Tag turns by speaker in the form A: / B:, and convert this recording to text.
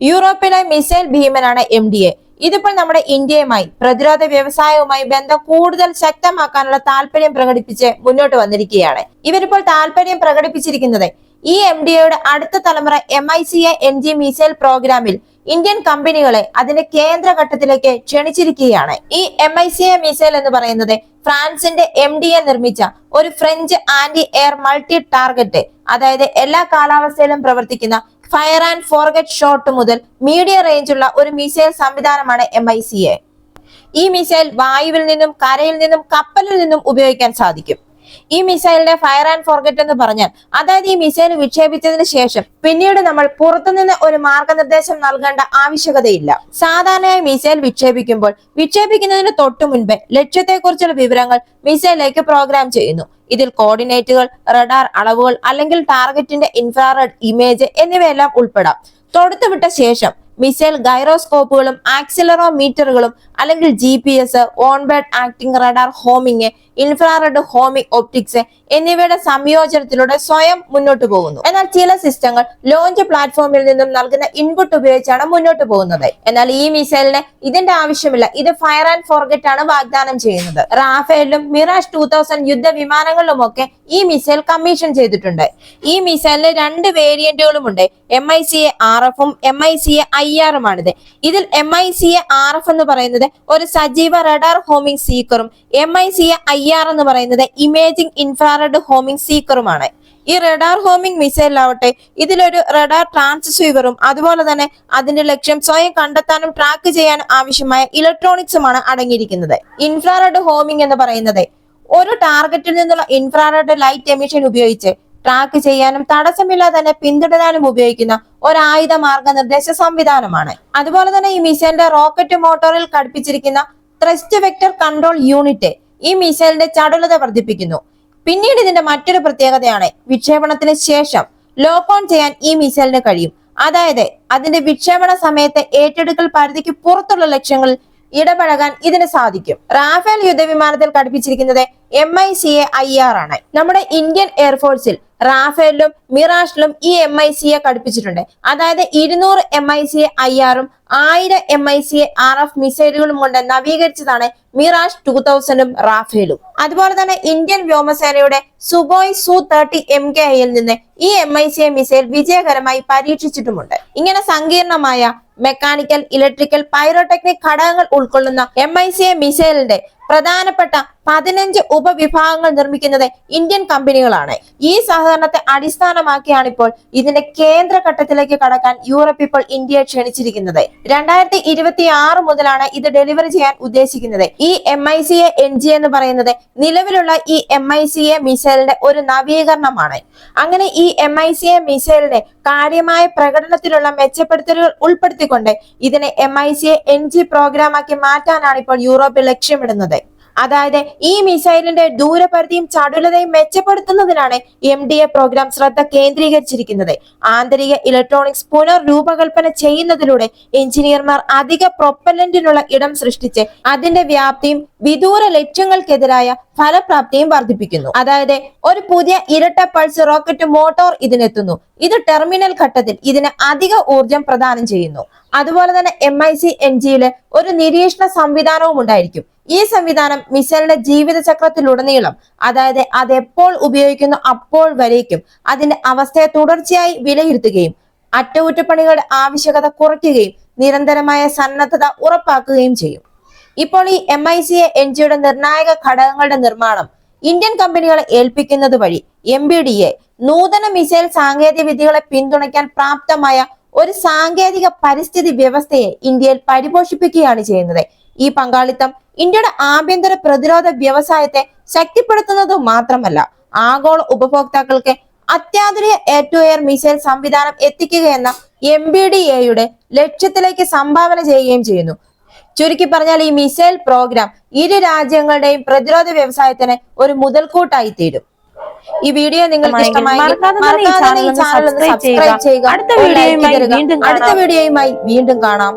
A: യൂറോപ്പിലെ മിസൈൽ ഭീമനാണ് M D A. ഇതിപ്പോൾ നമ്മുടെ ഇന്ത്യയുമായി പ്രതിരോധ വ്യവസായവുമായി ബന്ധം കൂടുതൽ ശക്തമാക്കാനുള്ള താല്പര്യം പ്രകടിപ്പിച്ച് മുന്നോട്ട് വന്നിരിക്കുകയാണ്. ഇവരിപ്പോൾ താല്പര്യം പ്രകടിപ്പിച്ചിരിക്കുന്നത് ഈ എം ഡി എയുടെ അടുത്ത തലമുറ M I C A N G missile പ്രോഗ്രാമിൽ ഇന്ത്യൻ കമ്പനികളെ അതിന്റെ കേന്ദ്ര ഘട്ടത്തിലേക്ക് ക്ഷണിച്ചിരിക്കുകയാണ്. ഈ M I C A missile എന്ന് പറയുന്നത് ഫ്രാൻസിന്റെ എം ഡി എ നിർമ്മിച്ച ഒരു French anti air multi target അതായത് എല്ലാ കാലാവസ്ഥയിലും പ്രവർത്തിക്കുന്ന ഫയർ ആൻഡ് ഫോർഗറ്റ് ഷോട്ട് മുതൽ മീഡിയം റേഞ്ചുള്ള ഒരു മിസൈൽ സംവിധാനമാണ് എം ഈ മിസൈൽ വായുവിൽ നിന്നും കരയിൽ നിന്നും കപ്പലിൽ നിന്നും ഉപയോഗിക്കാൻ സാധിക്കും. ഈ മിസൈലിന്റെ ഫയർ ആൻഡ് ഫോർഗറ്റ് എന്ന് പറഞ്ഞാൽ അതായത് ഈ മിസൈൽ വിക്ഷേപിച്ചതിന് ശേഷം പിന്നീട് നമ്മൾ പുറത്തുനിന്ന് ഒരു മാർഗനിർദ്ദേശം നൽകേണ്ട ആവശ്യകതയില്ല. സാധാരണയായി മിസൈൽ വിക്ഷേപിക്കുമ്പോൾ വിക്ഷേപിക്കുന്നതിന് തൊട്ടു മുൻപേ ലക്ഷ്യത്തെക്കുറിച്ചുള്ള വിവരങ്ങൾ മിസൈലിലേക്ക് പ്രോഗ്രാം ചെയ്യുന്നു. ഇതിൽ കോർഡിനേറ്റുകൾ റഡാർ അളവുകൾ അല്ലെങ്കിൽ ടാർഗറ്റിന്റെ ഇൻഫ്രാറെഡ് ഇമേജ് എന്നിവയെല്ലാം ഉൾപ്പെടാം. തൊടുത്തുവിട്ട ശേഷം മിസൈൽ ഗൈറോസ്കോപ്പുകളും ആക്സിലറോമീറ്ററുകളും അല്ലെങ്കിൽ G P S onboard acting radar homing infrared homing optics എന്നിവയുടെ സംയോജനത്തിലൂടെ സ്വയം മുന്നോട്ട് പോകുന്നു. എന്നാൽ ചില സിസ്റ്റങ്ങൾ ലോഞ്ച് പ്ലാറ്റ്ഫോമിൽ നിന്നും നൽകുന്ന ഇൻപുട്ട് ഉപയോഗിച്ചാണ് മുന്നോട്ട് പോകുന്നത്. എന്നാൽ ഈ മിസൈലിന് ഇതിന്റെ ആവശ്യമില്ല. ഇത് ഫയർ ആൻഡ് ഫോർഗറ്റ് ആണ് വാഗ്ദാനം ചെയ്യുന്നത്. റാഫേലും മിറാഷ് ടൂ തൗസൻഡ് യുദ്ധ വിമാനങ്ങളിലുമൊക്കെ ഈ മിസൈൽ കമ്മീഷൻ ചെയ്തിട്ടുണ്ട്. ഈ മിസൈലിന് രണ്ട് വേരിയന്റുകളും ഉണ്ട് M I C A R എഫും M I C A I ആറുമാണിത് ഇതിൽ M I C A R F എന്ന് പറയുന്നത് ഒരു സജീവ radar homing സീക്കറും M I C A I R എന്ന് പറയുന്നത് ഇമേജിംഗ് ഇൻഫ്രാറെഡ് ഹോമിംഗ് സീക്കറുമാണ് ഈ റഡാർ ഹോമിംഗ് മിസൈലാവട്ടെ ഇതിലൊരു റഡാർ ട്രാൻസ്സീവറും അതുപോലെ തന്നെ അതിന്റെ ലക്ഷ്യം സ്വയം കണ്ടെത്താനും ട്രാക്ക് ചെയ്യാനും ആവശ്യമായ ഇലക്ട്രോണിക്സുമാണ് അടങ്ങിയിരിക്കുന്നത്. ഇൻഫ്രാറെഡ് ഹോമിംഗ് എന്ന് പറയുന്നത് ഒരു ടാർഗറ്റിൽ നിന്നുള്ള ഇൻഫ്രാറെഡ് ലൈറ്റ് എമിഷൻ ഉപയോഗിച്ച് ട്രാക്ക് ചെയ്യാനും തടസ്സമില്ലാതെ തന്നെ പിന്തുടരാനും ഉപയോഗിക്കുന്ന ഒരു ആയുധ മാർഗനിർദ്ദേശ സംവിധാനമാണ്. അതുപോലെ തന്നെ ഈ മിസൈലിന്റെ റോക്കറ്റ് മോട്ടോറിൽ ഘടിപ്പിച്ചിരിക്കുന്ന ത്രസ്റ്റ് വെക്ടർ കൺട്രോൾ യൂണിറ്റ് ഈ മിസൈലിന്റെ ചടുലത വർദ്ധിപ്പിക്കുന്നു. പിന്നീട് ഇതിന്റെ മറ്റൊരു പ്രത്യേകതയാണ് വിക്ഷേപണത്തിന് ശേഷം ലോക്ക് ഓൺ ചെയ്യാൻ ഈ മിസൈലിന് കഴിയും. അതായത് അതിന്റെ വിക്ഷേപണ സമയത്തെ ഏറ്റെടുക്കൽ പരിധിക്ക് പുറത്തുള്ള ലക്ഷ്യങ്ങൾ ഇടപഴകാൻ ഇതിന് സാധിക്കും. റാഫേൽ യുദ്ധവിമാനത്തിൽ ഘടിപ്പിച്ചിരിക്കുന്നത് M I C A I R ആണ്. നമ്മുടെ ഇന്ത്യൻ എയർഫോഴ്സിൽ റാഫേലിലും മിറാഷിലും ഈ എം ഐ സിയെ കടുപ്പിച്ചിട്ടുണ്ട് അതായത് ഇരുന്നൂറ് എം ഐ സി ഐ ആറും ആയിരം M I C A R F മിസൈലുകളും കൊണ്ട് നവീകരിച്ചതാണ് മിറാഷ് ടൂ തൗസൻഡും റാഫേലും. അതുപോലെ തന്നെ ഇന്ത്യൻ വ്യോമസേനയുടെ സുബോയ് സു തേർട്ടി എം കെ ഐയിൽ നിന്ന് ഈ എം ഐ സി മിസൈൽ വിജയകരമായി പരീക്ഷിച്ചിട്ടുമുണ്ട്. ഇങ്ങനെ സങ്കീർണമായ മെക്കാനിക്കൽ ഇലക്ട്രിക്കൽ പൈറോടെക്നിക് ഘടകങ്ങൾ ഉൾക്കൊള്ളുന്ന എം ഐ സി എ മിസൈലിന്റെ പ്രധാനപ്പെട്ട പതിനഞ്ച് ഉപവിഭാഗങ്ങൾ നിർമ്മിക്കുന്നത് ഇന്ത്യൻ കമ്പനികളാണ്. ഈ സഹകരണത്തെ അടിസ്ഥാനമാക്കിയാണ് ഇപ്പോൾ ഇതിന്റെ കേന്ദ്ര ഘട്ടത്തിലേക്ക് കടക്കാൻ യൂറോപ്പ് ഇപ്പോൾ ഇന്ത്യയെ ക്ഷണിച്ചിരിക്കുന്നത്. രണ്ടായിരത്തി ഇരുപത്തി ആറ് മുതലാണ് ഇത് ഡെലിവറി ചെയ്യാൻ ഉദ്ദേശിക്കുന്നത്. ഈ M I C A N G എന്ന് പറയുന്നത് നിലവിലുള്ള ഈ എം ഐ സി എ മിസൈലിന്റെ ഒരു നവീകരണമാണ്. അങ്ങനെ ഈ എം ഐ സി എ മിസൈലിന്റെ കാര്യമായ പ്രകടനത്തിലുള്ള മെച്ചപ്പെടുത്തലുകൾ ഉൾപ്പെടുത്തിക്കൊണ്ട് ഇതിനെ M I C A N G പ്രോഗ്രാമാക്കി മാറ്റാനാണ് ഇപ്പോൾ യൂറോപ്പ് ലക്ഷ്യമിടുന്നത്. അതായത് ഈ മിസൈലിന്റെ ദൂരപരിധിയും ചടുലതയും മെച്ചപ്പെടുത്തുന്നതിനാണ് എം ഡി എ പ്രോഗ്രാം ശ്രദ്ധ കേന്ദ്രീകരിച്ചിരിക്കുന്നത്. ആന്തരിക ഇലക്ട്രോണിക്സ് പുനർരൂപകൽപ്പന ചെയ്യുന്നതിലൂടെ എഞ്ചിനീയർമാർ അധിക പ്രൊപ്പലന്റിനുള്ള ഇടം സൃഷ്ടിച്ച് അതിന്റെ വ്യാപ്തിയും വിദൂര ലക്ഷ്യങ്ങൾക്കെതിരായ ഫലപ്രാപ്തിയും വർദ്ധിപ്പിക്കുന്നു. അതായത് ഒരു പുതിയ ഇരട്ട പൾസ് റോക്കറ്റ് മോട്ടോർ ഇതിനെത്തുന്നു. ഇത് ടെർമിനൽ ഘട്ടത്തിൽ ഇതിന് അധിക ഊർജം പ്രദാനം ചെയ്യുന്നു. അതുപോലെ തന്നെ എം ഐ സി എൻ ജിയിലെ ഒരു നിരീക്ഷണ സംവിധാനവും ഉണ്ടായിരിക്കും. ഈ സംവിധാനം മിസൈലിന്റെ ജീവിതചക്രത്തിലുടനീളം അതായത് അതെപ്പോൾ ഉപയോഗിക്കുന്നു അപ്പോൾ വരേക്കും അതിന്റെ അവസ്ഥയെ തുടർച്ചയായി വിലയിരുത്തുകയും അറ്റകുറ്റപ്പണികളുടെ ആവശ്യകത കുറയ്ക്കുകയും നിരന്തരമായ സന്നദ്ധത ഉറപ്പാക്കുകയും ചെയ്യും. ഇപ്പോൾ ഈ എം ഐ സി എൻ ജിയുടെ നിർണായക ഘടകങ്ങളുടെ നിർമ്മാണം ഇന്ത്യൻ കമ്പനികളെ ഏൽപ്പിക്കുന്നത് വഴി എം ബി ഡി എ നൂതന മിസൈൽ സാങ്കേതിക വിദ്യകളെ പിന്തുണയ്ക്കാൻ പ്രാപ്തമായ ഒരു സാങ്കേതിക പരിസ്ഥിതി വ്യവസ്ഥയെ ഇന്ത്യയിൽ പരിപോഷിപ്പിക്കുകയാണ് ചെയ്യുന്നത്. ഈ പങ്കാളിത്തം ഇന്ത്യയുടെ ആഭ്യന്തര പ്രതിരോധ വ്യവസായത്തെ ശക്തിപ്പെടുത്തുന്നത് മാത്രമല്ല ആഗോള ഉപഭോക്താക്കൾക്ക് അത്യാധുനിക എയർ ടു എയർ മിസൈൽ സംവിധാനം എത്തിക്കുക എന്ന എം ബി ഡി എയുടെ ലക്ഷ്യത്തിലേക്ക് സംഭാവന ചെയ്യുകയും ചെയ്യുന്നു. ചുരുക്കി പറഞ്ഞാൽ ഈ മിസൈൽ പ്രോഗ്രാം ഇരു രാജ്യങ്ങളുടെയും പ്രതിരോധ വ്യവസായത്തിന് ഒരു മുതൽക്കൂട്ടായി തീരും. ഈ വീഡിയോ നിങ്ങൾക്ക് ഇഷ്ടമായി
B: മറക്കാതെ ഈ ചാനൽ
A: സബ്സ്ക്രൈബ് ചെയ്യുക.
B: അടുത്ത.
A: വീഡിയോയുമായി വീണ്ടും കാണാം.